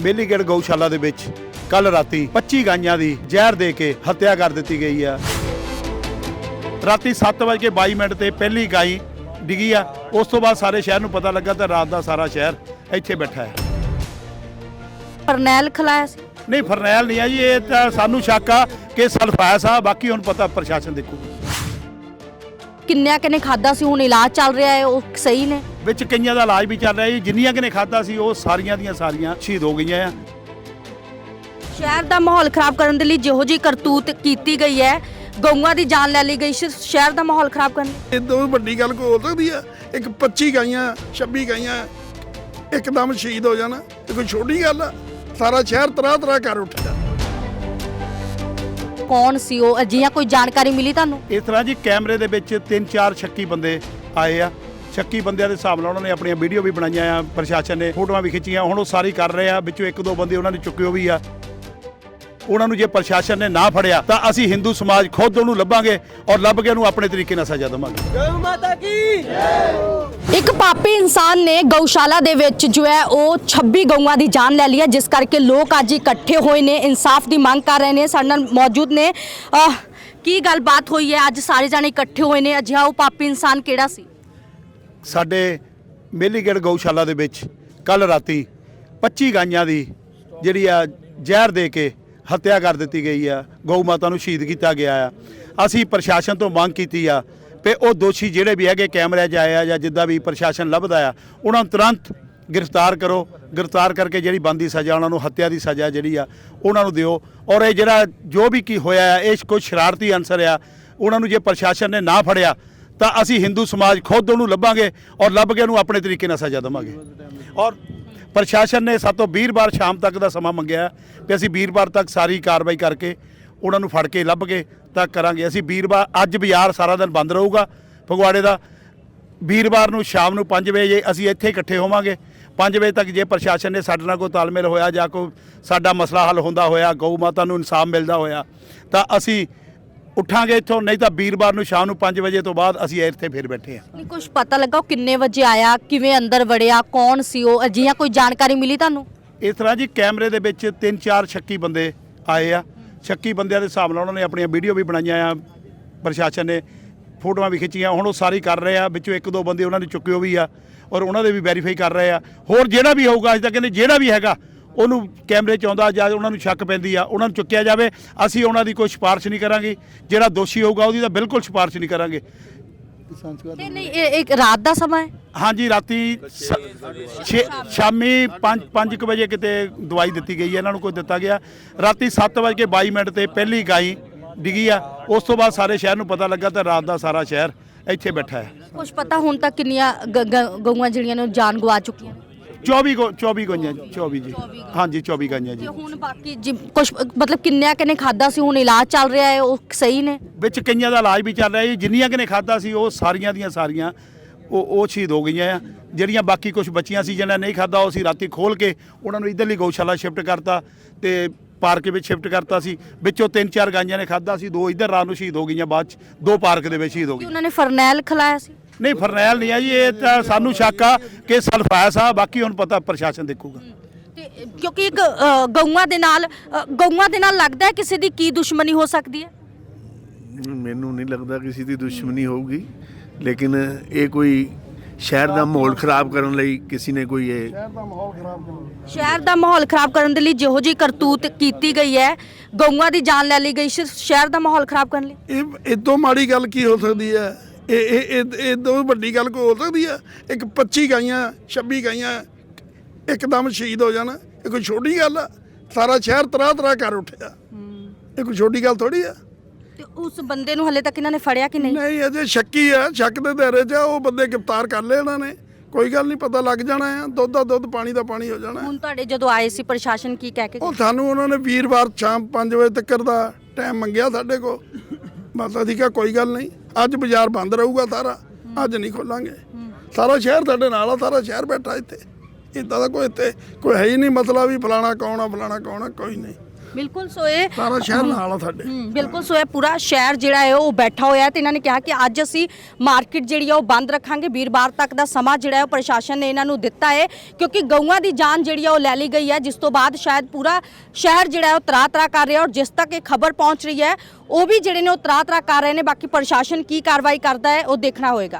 ਮੇਲੀਗੜ ਗਊਸ਼ਾਲਾ ਦੇ ਵਿੱਚ ਕੱਲ ਰਾਤੀ 25 ਗਾਈਆਂ ਦੀ ਜ਼ਹਿਰ ਦੇ ਕੇ ਹੱਤਿਆ ਕਰ ਦਿੱਤੀ ਗਈ ਆ। ਰਾਤੀ 7:22 ਮਿੰਟ ਤੇ ਪਹਿਲੀ ਗਾਈ ਡਿੱਗੀ ਆ। ਉਸ ਤੋਂ ਬਾਅਦ ਸਾਰੇ ਸ਼ਹਿਰ ਨੂੰ ਪਤਾ ਲੱਗਾ ਤਾਂ ਰਾਤ ਦਾ ਸਾਰਾ ਸ਼ਹਿਰ ਇੱਥੇ ਬੈਠਾ ਹੈ। ਫਰਨੈਲ ਖਲਾਇਆ ਸੀ। ਨਹੀਂ ਫਰਨੈਲ ਨਹੀਂ ਆ ਜੀ ਇਹ ਤਾਂ ਸਾਨੂੰ ਸ਼ੱਕ ਆ ਕਿ ਸਲਫਾਇਸ ਆ ਬਾਕੀ ਹੁਣ ਪਤਾ ਪ੍ਰਸ਼ਾਸਨ ਦੇਖੂਗਾ। ਕਿੰਨਿਆਂ ਕਿਨੇ ਖਾਦਾ ਸੀ ਹੁਣ ਇਲਾਜ ਚੱਲ ਰਿਹਾ ਹੈ ਉਹ ਸਹੀ ਨੇ। ਵਿੱਚ ਕਈਆਂ ਦਾ ਇਲਾਜ ਵੀ ਚੱਲ ਰਿਹਾ ਜੀ ਜਿੰਨੀਆਂ ਕਿ ਨੇ ਖਾਦਾ ਸੀ ਉਹ ਸਾਰੀਆਂ ਦੀਆਂ ਸਾਰੀਆਂ ਸ਼ਹੀਦ ਹੋ ਗਈਆਂ ਆ। ਸ਼ਹਿਰ ਦਾ ਮਾਹੌਲ ਖਰਾਬ ਕਰਨ ਦੇ ਲਈ ਜਿਹੋ ਜੀ ਕਰਤੂਤ ਕੀਤੀ ਗਈ ਹੈ ਗਊਆਂ ਦੀ ਜਾਨ ਲੈ ਲਈ ਗਈ ਸੀ ਸ਼ਹਿਰ ਦਾ ਮਾਹੌਲ ਖਰਾਬ ਕਰਨ ਲਈ। ਇਹ ਤੋਂ ਵੱਡੀ ਗੱਲ ਕੋਈ ਹੋ ਸਕਦੀ ਆ ਇੱਕ 25 ਗਾਈਆਂ 26 ਗਾਈਆਂ ਇੱਕਦਮ ਸ਼ਹੀਦ ਹੋ ਜਾਣਾ ਇਹ ਕੋਈ ਛੋਟੀ ਗੱਲ ਆ ਸਾਰਾ ਸ਼ਹਿਰ ਤਰਾ ਤਰਾ ਕਰ ਉੱਠਿਆ ਕੌਣ ਸੀ ਉਹ? ਅਜਿਹਾ ਕੋਈ ਜਾਣਕਾਰੀ ਮਿਲੀ ਤੁਹਾਨੂੰ? ਇਸ ਤਰ੍ਹਾਂ ਜੀ, ਕੈਮਰੇ ਦੇ ਵਿੱਚ ਤਿੰਨ ਚਾਰ ਸ਼ੱਕੀ ਬੰਦੇ ਆਏ ਆ। ਸ਼ੱਕੀ ਬੰਦਿਆਂ ਦੇ ਹਿਸਾਬ ਨਾਲ ਉਹਨਾਂ ਨੇ ਆਪਣੀਆਂ ਵੀਡੀਓ ਵੀ ਬਣਾਈਆਂ ਆ, ਪ੍ਰਸ਼ਾਸਨ ਨੇ ਫੋਟੋਆਂ ਵੀ ਖਿੱਚੀਆਂ। ਹੁਣ ਉਹ ਸਾਰੀ ਕਰ ਰਹੇ ਆ। ਵਿੱਚੋਂ ਇੱਕ ਦੋ ਬੰਦੇ ਉਹਨਾਂ ਨੇ ਚੁੱਕਿਓ ਵੀ ਆ। ਉਹਨਾਂ ਨੂੰ ਜੇ ਪ੍ਰਸ਼ਾਸਨ ਨੇ ਨਾ ਫੜਿਆ ਤਾਂ ਅਸੀਂ ਹਿੰਦੂ ਸਮਾਜ ਖੁਦ ਉਹਨੂੰ ਲੱਭਾਂਗੇ ਔਰ ਲੱਭ ਕੇ ਉਹਨੂੰ ਆਪਣੇ ਤਰੀਕੇ ਨਾਲ ਸਜ਼ਾ ਦੇਵਾਂਗੇ। ਇੱਕ ਪਾਪੀ ਇਨਸਾਨ ਨੇ ਗਊਸ਼ਾਲਾ ਦੇ ਵਿੱਚ ਜੋ ਹੈ ਉਹ 26 ਗਊਆਂ ਦੀ ਜਾਨ ਲੈ ਲਈ ਹੈ ਜਿਸ ਕਰਕੇ ਲੋਕ ਅੱਜ ਇਕੱਠੇ ਹੋਏ ਨੇ ਇਨਸਾਫ ਦੀ ਮੰਗ ਕਰ ਰਹੇ ਨੇ ਸਾਡੇ ਨਾਲ ਮੌਜੂਦ ਨੇ। ਅਹ, ਕੀ ਗੱਲਬਾਤ ਹੋਈ ਹੈ? ਅੱਜ ਸਾਰੇ ਜਾਣੇ ਇਕੱਠੇ ਹੋਏ ਨੇ ਅਜਿਹਾ ਉਹ ਪਾਪੀ ਇਨਸਾਨ ਕਿਹੜਾ ਸੀ? ਸਾਡੇ ਮੇਲੀਗੜ ਗਊਸ਼ਾਲਾ ਦੇ ਵਿੱਚ ਕੱਲ ਰਾਤੀ 25 ਗਾਈਆਂ ਦੀ ਜਿਹੜੀ ਆ ਜ਼ਹਿਰ ਦੇ ਕੇ ਹੱਤਿਆ ਕਰ ਦਿੱਤੀ ਗਈ ਆ, ਗਊ ਮਾਤਾ ਨੂੰ ਸ਼ਹੀਦ ਕੀਤਾ ਗਿਆ ਆ। ਅਸੀਂ ਪ੍ਰਸ਼ਾਸਨ ਤੋਂ ਮੰਗ ਕੀਤੀ ਆ ਕਿ ਉਹ ਦੋਸ਼ੀ ਜਿਹੜੇ ਵੀ ਹੈਗੇ ਕੈਮਰੇ 'ਚ ਆਏ ਆ ਜਾਂ ਜਿੱਦਾਂ ਵੀ ਪ੍ਰਸ਼ਾਸਨ ਲੱਭਦਾ ਆ, ਉਹਨਾਂ ਨੂੰ ਤੁਰੰਤ ਗ੍ਰਿਫਤਾਰ ਕਰੋ। ਗ੍ਰਿਫਤਾਰ ਕਰਕੇ ਜਿਹੜੀ ਬੰਦੀ ਸਜ਼ਾ, ਉਹਨਾਂ ਨੂੰ ਹੱਤਿਆ ਦੀ ਸਜ਼ਾ ਜਿਹੜੀ ਆ, ਉਹਨਾਂ ਨੂੰ ਦਿਓ। ਔਰ ਇਹ ਜਿਹੜਾ ਜੋ ਵੀ ਕੀ ਹੋਇਆ ਆ, ਇਹ ਕੋਈ ਸ਼ਰਾਰਤੀ ਅਨਸਰ ਆ, ਉਹਨਾਂ ਨੂੰ ਜੇ ਪ੍ਰਸ਼ਾਸਨ ਨੇ ਨਾ ਫੜਿਆ, ਤਾਂ ਅਸੀਂ ਹਿੰਦੂ ਸਮਾਜ ਖੁਦ ਉਹਨੂੰ ਲੱਭਾਂਗੇ ਔਰ ਲੱਭ ਕੇ ਉਹਨੂੰ ਆਪਣੇ ਤਰੀਕੇ ਨਾਲ ਸਜ਼ਾ ਦੇਵਾਂਗੇ। ਔਰ ਪ੍ਰਸ਼ਾਸਨ ਨੇ ਸਾਤੋਂ ਵੀਰਵਾਰ ਸ਼ਾਮ ਤੱਕ ਦਾ ਸਮਾਂ ਮੰਗਿਆ ਹੈ ਕਿ ਅਸੀਂ ਵੀਰਵਾਰ ਤੱਕ ਸਾਰੀ ਕਾਰਵਾਈ ਕਰਕੇ ਉਹਨਾਂ ਨੂੰ ਫੜ ਕੇ ਲੱਭ ਕੇ ਤਾਂ ਕਰਾਂਗੇ। ਅਸੀਂ ਵੀਰਵਾਰ ਅੱਜ ਬਾਜ਼ਾਰ ਸਾਰਾ ਦਿਨ ਬੰਦ ਰਹੂਗਾ ਫਗਵਾੜੇ ਦਾ। ਵੀਰਵਾਰ ਨੂੰ ਸ਼ਾਮ ਨੂੰ 5 ਵਜੇ ਅਸੀਂ ਇੱਥੇ ਇਕੱਠੇ ਹੋਵਾਂਗੇ 5 ਵਜੇ ਤੱਕ ਜੇ ਪ੍ਰਸ਼ਾਸਨ ਨੇ ਸਾਡੇ ਨਾਲ ਕੋਈ ਤਾਲਮੇਲ ਹੋਇਆ ਜਾਂ ਕੋਈ ਸਾਡਾ ਮਸਲਾ ਹੱਲ ਹੁੰਦਾ ਹੋਇਆ, ਗਊ ਮਾਤਾ ਨੂੰ ਇਨਸਾਫ ਮਿਲਦਾ ਹੋਇਆ, ਤਾਂ ਅਸੀਂ ਉੱਠਾਂਗੇ ਇੱਥੋਂ ਨਹੀਂ ਤਾਂ ਵੀਰਵਾਰ ਨੂੰ ਸ਼ਾਮ ਨੂੰ 5 ਵਜੇ ਤੋਂ ਬਾਅਦ ਅਸੀਂ ਇੱਥੇ ਫਿਰ ਬੈਠੇ ਹਾਂ। ਨਹੀਂ ਕੁਝ ਪਤਾ ਲੱਗਾ ਉਹ ਕਿੰਨੇ ਵਜੇ ਆਇਆ ਕਿਵੇਂ ਅੰਦਰ ਵੜਿਆ ਕੌਣ ਸੀ ਉਹ ਅਜਿਹਾ ਕੋਈ ਜਾਣਕਾਰੀ ਮਿਲੀ ਤੁਹਾਨੂੰ? ਇਸ ਤਰ੍ਹਾਂ ਜੀ ਕੈਮਰੇ ਦੇ ਵਿੱਚ ਤਿੰਨ ਚਾਰ ਸ਼ੱਕੀ ਬੰਦੇ ਆਏ ਆ। ਸ਼ੱਕੀ ਬੰਦਿਆਂ ਦੇ ਹਿਸਾਬ ਨਾਲ ਉਹਨਾਂ ਨੇ ਆਪਣੀਆਂ ਵੀਡੀਓ ਵੀ ਬਣਾਈਆਂ ਆ ਪ੍ਰਸ਼ਾਸਨ ਨੇ ਫੋਟੋਆਂ ਵੀ ਖਿੱਚੀਆਂ ਹੁਣ ਉਹ ਸਾਰੀ ਕਰ ਰਹੇ ਆ ਵਿੱਚੋਂ ਇੱਕ ਦੋ ਬੰਦੇ ਉਹਨਾਂ ਨੇ ਚੁੱਕਿਓ ਵੀ ਆ ਔਰ ਉਹਨਾਂ ਦੇ ਵੀ ਵੈਰੀਫਾਈ ਕਰ ਰਹੇ ਆ। ਹੋਰ ਜਿਹੜਾ ਵੀ ਹੋਊਗਾ ਅੱਜ ਤੱਕ ਕਹਿੰਦੇ ਜਿਹੜਾ ਵੀ ਹੈਗਾ ਉਹਨੂੰ ਕੈਮਰੇ 'ਚ ਆਉਂਦਾ ਜਾਂ ਉਹਨਾਂ ਨੂੰ ਸ਼ੱਕ ਪੈਂਦੀ ਆ ਉਹਨਾਂ ਨੂੰ ਚੁੱਕਿਆ ਜਾਵੇ ਅਸੀਂ ਉਹਨਾਂ ਦੀ ਕੋਈ ਸਿਫਾਰਿਸ਼ ਨਹੀਂ ਕਰਾਂਗੇ। ਜਿਹੜਾ ਦੋਸ਼ੀ ਹੋਊਗਾ ਉਹਦੀ ਤਾਂ ਬਿਲਕੁਲ ਸਿਫਾਰਿਸ਼ ਨਹੀਂ ਕਰਾਂਗੇ। ਨਹੀਂ ਨਹੀਂ ਇਹ ਇੱਕ ਰਾਤ ਦਾ ਸਮਾਂ ਹੈ? ਹਾਂਜੀ ਰਾਤੀ ਸ- ਛੇ- ਸ਼ਾਮੀ 5 5 ਵਜੇ ਕਿਤੇ ਦਵਾਈ ਦਿੱਤੀ ਗਈ ਹੈ ਇਹਨਾਂ ਨੂੰ ਕੋਈ ਦਿੱਤਾ ਗਿਆ। ਰਾਤੀ 7:22 ਮਿੰਟ ਤੇ ਪਹਿਲੀ ਗਾਈ ਡਿੱਗੀ ਆ। ਉਸ ਤੋਂ ਬਾਅਦ ਸਾਰੇ ਸ਼ਹਿਰ ਨੂੰ ਪਤਾ ਲੱਗਾ ਤਾਂ ਰਾਤ ਦਾ ਸਾਰਾ ਸ਼ਹਿਰ ਇੱਥੇ ਬੈਠਾ ਹੈ। ਕੁਝ ਪਤਾ ਹੁਣ ਤੱਕ ਕਿੰਨੀਆਂ ਗ- ਗ- ਗਊਆਂ ਜਿਹੜੀਆਂ ਨੇ ਉਹ ਜਾਨ ਗਵਾ ਚੁੱਕੀਆਂ ਨੇ? 24 ਗੋ 24 ਗਾਈਆਂ 24 ਜੀ। ਹਾਂਜੀ 24 ਗਾਈਆਂ ਜੀ। ਤੇ ਹੁਣ ਬਾਕੀ ਜੀ ਕੁਝ ਮਤਲਬ ਕਿੰਨਿਆਂ ਕਿਨੇ ਖਾਦਾ ਸੀ ਹੁਣ ਇਲਾਜ ਚੱਲ ਰਿਹਾ ਹੈ ਉਹ ਸਹੀ ਨੇ? ਵਿੱਚ ਕਈਆਂ ਦਾ ਇਲਾਜ ਵੀ ਚੱਲ ਰਿਹਾ ਜੀ ਜਿੰਨੀਆਂ ਕਿ ਨੇ ਖਾਦਾ ਸੀ ਉਹ ਸਾਰੀਆਂ ਦੀਆਂ ਸਾਰੀਆਂ ਉਹ ਉਹ ਸ਼ਹੀਦ ਹੋ ਗਈਆਂ ਆ। ਜਿਹੜੀਆਂ ਬਾਕੀ ਕੁਝ ਬੱਚੀਆਂ ਸੀ ਜਿਹਨਾਂ ਨਹੀਂ ਖਾਦਾ ਉਹ ਅਸੀਂ ਰਾਤੀ ਖੋਲ ਕੇ ਉਹਨਾਂ ਨੂੰ ਇਧਰਲੀ ਗਊਸ਼ਾਲਾ ਸ਼ਿਫਟ ਕਰਤਾ ਤੇ ਪਾਰਕ ਵਿੱਚ ਸ਼ਿਫਟ ਕਰਤਾ ਸੀ। ਵਿੱਚੋਂ ਤਿੰਨ ਚਾਰ ਗਾਈਆਂ ਨੇ ਖਾਦਾ ਸੀ ਦੋ ਇਧਰ ਰਾਤ ਨੂੰ ਸ਼ਹੀਦ ਹੋ ਗਈਆਂ ਬਾਅਦ ਚ ਦੋ ਪਾਰਕ ਦੇ ਵਿੱਚ ਸ਼ਹੀਦ ਹੋ ਕਿ ਗਈਆਂ। ਉਹਨਾਂ ਨੇ ਫਰਨੈਲ ਖਲਾਇਆ ਸੀ? ਨਹੀਂ ਫਰਨੈਲ ਨਹੀਂ ਆ ਜੀ ਇਹ ਤਾਂ ਸਾਨੂੰ ਸ਼ੱਕ ਆ ਕਿ ਸਲਫਾਇਸ ਆ ਬਾਕੀ ਹੁਣ ਪਤਾ ਪ੍ਰਸ਼ਾਸਨ ਦੇਖੂਗਾ। ਤੇ ਕਿਉਂਕਿ ਇੱਕ ਅ, ਗਊਆਂ ਦੇ ਨਾਲ ਅ, ਗਊਆਂ ਦੇ ਨਾਲ ਲੱਗਦਾ ਹੈ ਕਿਸੇ ਦੀ ਕੀ ਦੁਸ਼ਮਣੀ ਹੋ ਸਕਦੀ ਹੈ? ਮੈਨੂੰ ਨਹੀਂ ਲੱਗਦਾ ਕਿਸੇ ਦੀ ਦੁਸ਼ਮਣੀ ਹੋਊਗੀ ਲੇਕਿਨ ਇਹ ਕੋਈ ਸ਼ਹਿਰ ਦਾ ਮਾਹੌਲ ਖਰਾਬ ਕਰਨ ਲਈ ਕਿਸੇ ਨੇ ਕੋਈ ਇਹ ਸ਼ਹਿਰ ਦਾ ਮਾਹੌਲ ਖਰਾਬ ਕਰਨ ਦੇ ਲਈ ਜਿਹੋ ਜੀ ਕਰਤੂਤ ਕੀਤੀ ਗਈ ਹੈ ਗਊਆਂ ਦੀ ਜਾਨ ਲੈ ਲਈ ਗਈ ਸ਼ਹਿਰ ਦਾ ਮਾਹੌਲ ਖਰਾਬ ਕਰਨ ਲਈ? ਇਹ ਇਦੋਂ ਮਾੜੀ ਗੱਲ ਕੀ ਹੋ ਸਕਦੀ ਹੈ? ਇਹ ਇਹ ਇਹ ਇਦੋਂ ਵੱਡੀ ਗੱਲ ਕੋਈ ਹੋ ਸਕਦੀ ਹੈ ਇੱਕ 25 ਗਾਈਆਂ 26 ਗਾਈਆਂ ਇੱਕਦਮ ਸ਼ਹੀਦ ਹੋ ਜਾਣਾ। ਇਹ ਕੋਈ ਛੋਟੀ ਗੱਲ ਆ? ਸਾਰਾ ਸ਼ਹਿਰ ਤਰਾ ਤਰਾ ਕਰ ਉੱਠਿਆ। ਇਹ ਕੋਈ ਛੋਟੀ ਗੱਲ ਥੋੜੀ ਆ? ਤੇ ਉਸ ਬੰਦੇ ਨੂੰ ਹਲੇ ਤੱਕ ਇਹਨਾਂ ਨੇ ਫੜਿਆ ਕਿ ਨਹੀਂ? ਨਹੀਂ ਅਜੇ ਸ਼ੱਕੀ ਆ। ਸ਼ੱਕ ਦੇ ਦਾਇਰੇ 'ਚ ਆ, ਉਹ ਬੰਦੇ ਗ੍ਰਿਫਤਾਰ ਕਰ ਲਏ ਇਹਨਾਂ ਨੇ। ਕੋਈ ਗੱਲ ਨਹੀਂ ਪਤਾ ਲੱਗ ਜਾਣਾ ਆ। ਦੁੱਧ ਦਾ ਦੁੱਧ ਪਾਣੀ ਦਾ ਪਾਣੀ ਹੋ ਜਾਣਾ। ਹੁਣ ਤੁਹਾਡੇ ਜਦੋਂ ਆਏ ਸੀ ਪ੍ਰਸ਼ਾਸਨ ਕੀ ਕਹਿ ਕੇ ਉਹ ਸਾਨੂੰ ਉਹਨਾਂ ਨੇ ਵੀਰਵਾਰ ਸ਼ਾਮ 5 ਵਜੇ ਤੱਕ ਦਾ ਟਾਈਮ ਮੰਗਿਆ ਸਾਡੇ ਕੋਲ। ਬਸ ਅਸੀਂ ਕਿਹਾ ਕੋਈ ਗੱਲ ਨਹੀਂ। ਅੱਜ ਬਾਜ਼ਾਰ ਬੰਦ ਰਹੂਗਾ ਸਾਰਾ, ਅੱਜ ਨਹੀਂ ਖੋਲਾਂਗੇ। ਸਾਰਾ ਸ਼ਹਿਰ ਸਾਡੇ ਨਾਲ ਆ, ਸਾਰਾ ਸ਼ਹਿਰ ਬੈਠਾ ਇੱਥੇ। ਇਦਾਂ ਦਾ ਕੋਈ ਇੱਥੇ ਕੋਈ ਹੈ ਹੀ ਨਹੀਂ ਮਸਲਾ ਵੀ ਫਲਾਣਾ ਕੌਣ ਆ, ਫਲਾਣਾ ਕੌਣ ਆ, ਕੋਈ ਨਹੀਂ। ਬਿਲਕੁਲ ਸੋ ਇਹ ਸਾਰਾ ਸ਼ਹਿਰ ਨਾਲ ਆ ਸਾਡੇ। ਹਮ, ਬਿਲਕੁਲ ਸੋ ਇਹ ਪੂਰਾ ਸ਼ਹਿਰ ਜਿਹੜਾ ਹੈ ਉਹ ਬੈਠਾ ਹੋਇਆ ਹੈ ਤੇ ਇਹਨਾਂ ਨੇ ਕਿਹਾ ਕਿ ਅੱਜ ਅਸੀਂ ਮਾਰਕੀਟ ਜਿਹੜੀ ਹੈ ਉਹ ਬੰਦ ਰੱਖਾਂਗੇ। ਵੀਰਵਾਰ ਤੱਕ ਦਾ ਸਮਾਂ ਜਿਹੜਾ ਹੈ ਉਹ ਪ੍ਰਸ਼ਾਸਨ ਨੇ ਇਹਨਾਂ ਨੂੰ ਦਿੱਤਾ ਹੈ ਕਿਉਂਕਿ ਗਊਆਂ ਦੀ ਜਾਨ ਜਿਹੜੀ ਹੈ ਉਹ ਲੈ ਲਈ ਗਈ ਹੈ ਜਿਸ ਤੋਂ ਬਾਅਦ ਸ਼ਾਇਦ ਪੂਰਾ ਸ਼ਹਿਰ ਜਿਹੜਾ ਹੈ ਉਹ ਤਰਾ ਤਰਾ ਕਰ ਰਿਹਾ ਔਰ ਜਿਸ ਤੱਕ ਇਹ ਖਬਰ ਪਹੁੰਚ ਰਹੀ ਹੈ ਉਹ ਵੀ ਜਿਹੜੇ ਨੇ ਉਹ ਤਰਾ ਤਰਾ ਕਰ ਰਹੇ ਨੇ। ਬਾਕੀ ਪ੍ਰਸ਼ਾਸਨ ਕੀ ਕਾਰਵਾਈ ਕਰਦਾ ਹੈ ਉਹ ਦੇਖਣਾ ਹੋਏਗਾ।